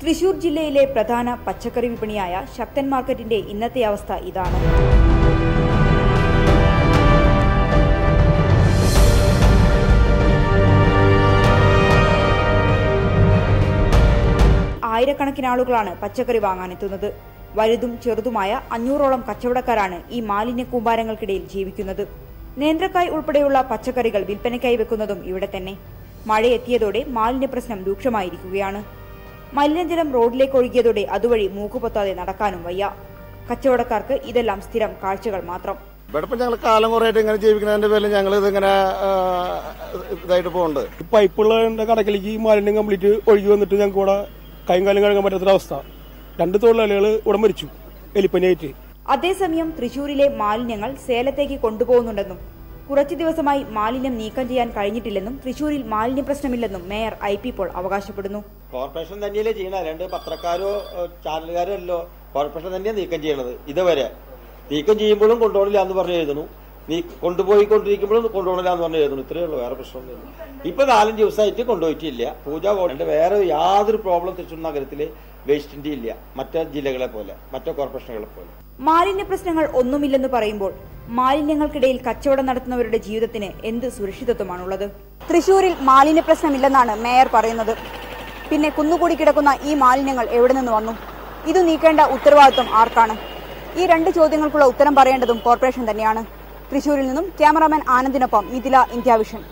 തൃശൂർ ജില്ലയിലെ പ്രധാന പച്ചക്കറി വിപണിയായ ശക്തൻ മാർക്കറ്റിന്റെ ഇന്നത്തെ അവസ്ഥ ഇതാണ്. ആയിരക്കണക്കിന് ആളുകളാണ് പച്ചക്കറി വാങ്ങാനെത്തുന്നത്. വലുതും ചെറുതുമായ അഞ്ഞൂറോളം കച്ചവടക്കാരാണ് ഈ മാലിന്യ കൂമ്പാരങ്ങൾക്കിടയിൽ ജീവിക്കുന്നത്. നേന്ത്രക്കായ് ഉൾപ്പെടെയുള്ള പച്ചക്കറികൾ വിൽപ്പനയ്ക്കായി വെക്കുന്നതും ഇവിടെ തന്നെ. മഴയെത്തിയതോടെ മാലിന്യ പ്രശ്നം രൂക്ഷമായിരിക്കുകയാണ്. മലിനജലം റോഡിലേക്ക് ഒഴുകിയതോടെ അതുവഴി മൂക്കുപൊത്താതെ നടക്കാനും വയ്യ. കച്ചവടക്കാർക്ക് ഇതെല്ലാം സ്ഥിരം കാഴ്ചകൾ മാത്രം. ഇവിടെ ഞങ്ങൾ കാലം കുറേയായിട്ട് ഇങ്ങനെ ജീവിക്കുന്നതിന്റെ പേരിൽ ഞങ്ങൾ ഇതിങ്ങനെ ഇതായിട്ട് പോകുന്നുണ്ട് പൈപ്പുള്ള കടക്കിലേക്ക് ഈ മാലിന്യം കംപ്ലീറ്റ് ഒഴുകി വന്നിട്ട് ഞങ്ങൾക്ക് ഇവിടെ കൈയും കാലം കഴുകാൻ പറ്റാത്തൊരവസ്ഥ രണ്ട് തൊഴിലാളികൾ ഇവിടെ മരിച്ചു. എലിപ്പനിയായിട്ട്. അതേസമയം തൃശൂരിലെ മാലിന്യങ്ങൾ സേലത്തേക്ക് കൊണ്ടുപോകുന്നുണ്ടെന്നും കുറച്ചു ദിവസമായി മാലിന്യം നീക്കം ചെയ്യാൻ കഴിഞ്ഞിട്ടില്ലെന്നും തൃശൂരിൽ മാലിന്യ പ്രശ്നമില്ലെന്നും മേയർ ഐ പി പോൾ അവകാശപ്പെടുന്നു. കോർപ്പറേഷൻ തന്നെയല്ലേ ചെയ്യണ? രണ്ട് പത്രക്കാരോ ചാനലുകാരോ അല്ലോ കോർപ്പറേഷൻ തന്നെയാണ് നീക്കം ചെയ്യണത് ഇതുവരെ. നീക്കം ചെയ്യുമ്പോഴും കൊണ്ടുപോകില്ല എന്ന് പറഞ്ഞു എഴുതുന്നു. നീ കൊണ്ടുപോയി കൊണ്ടിരിക്കുമ്പോഴും കൊണ്ടുപോകണില്ല എന്ന് പറഞ്ഞു എഴുതുന്നു ഇത്രയേ ഉള്ളൂ വേറെ പ്രശ്നമൊന്നുമില്ല. ഇപ്പൊ നാലഞ്ച് ദിവസമായിട്ട് കൊണ്ടുപോയിട്ടില്ല. പൂജ പോകേണ്ട വേറെ യാതൊരു പ്രോബ്ലം തൃശ്ശൂർ നഗരത്തിൽ ഇന്ത്യ ഇല്ല. മറ്റേ ജില്ലകളെ പോലെ മറ്റേ കോർപ്പറേഷനുകളെ പോലെ. മാലിന്യ പ്രശ്നങ്ങൾ ഒന്നുമില്ലെന്ന് പറയുമ്പോൾ മാലിന്യങ്ങൾക്കിടയിൽ കച്ചവടം നടത്തുന്നവരുടെ ജീവിതത്തിന് എന്ത് സുരക്ഷിതത്വമാണുള്ളത്? തൃശൂരിൽ മാലിന്യ പ്രശ്നമില്ലെന്നാണ് മേയർ പറയുന്നത്. പിന്നെ കുന്നുകൂടി കിടക്കുന്ന ഈ മാലിന്യങ്ങൾ എവിടെ നിന്ന് വന്നു? ഇത് നീക്കേണ്ട ഉത്തരവാദിത്വം ആർക്കാണ്? ഈ രണ്ട് ചോദ്യങ്ങൾക്കുള്ള ഉത്തരം പറയേണ്ടതും കോർപ്പറേഷൻ തന്നെയാണ്. തൃശൂരിൽ നിന്നും ക്യാമറാമാൻ ആനന്ദിനൊപ്പം മിഥില ഇന്ത്യ വിഷൻ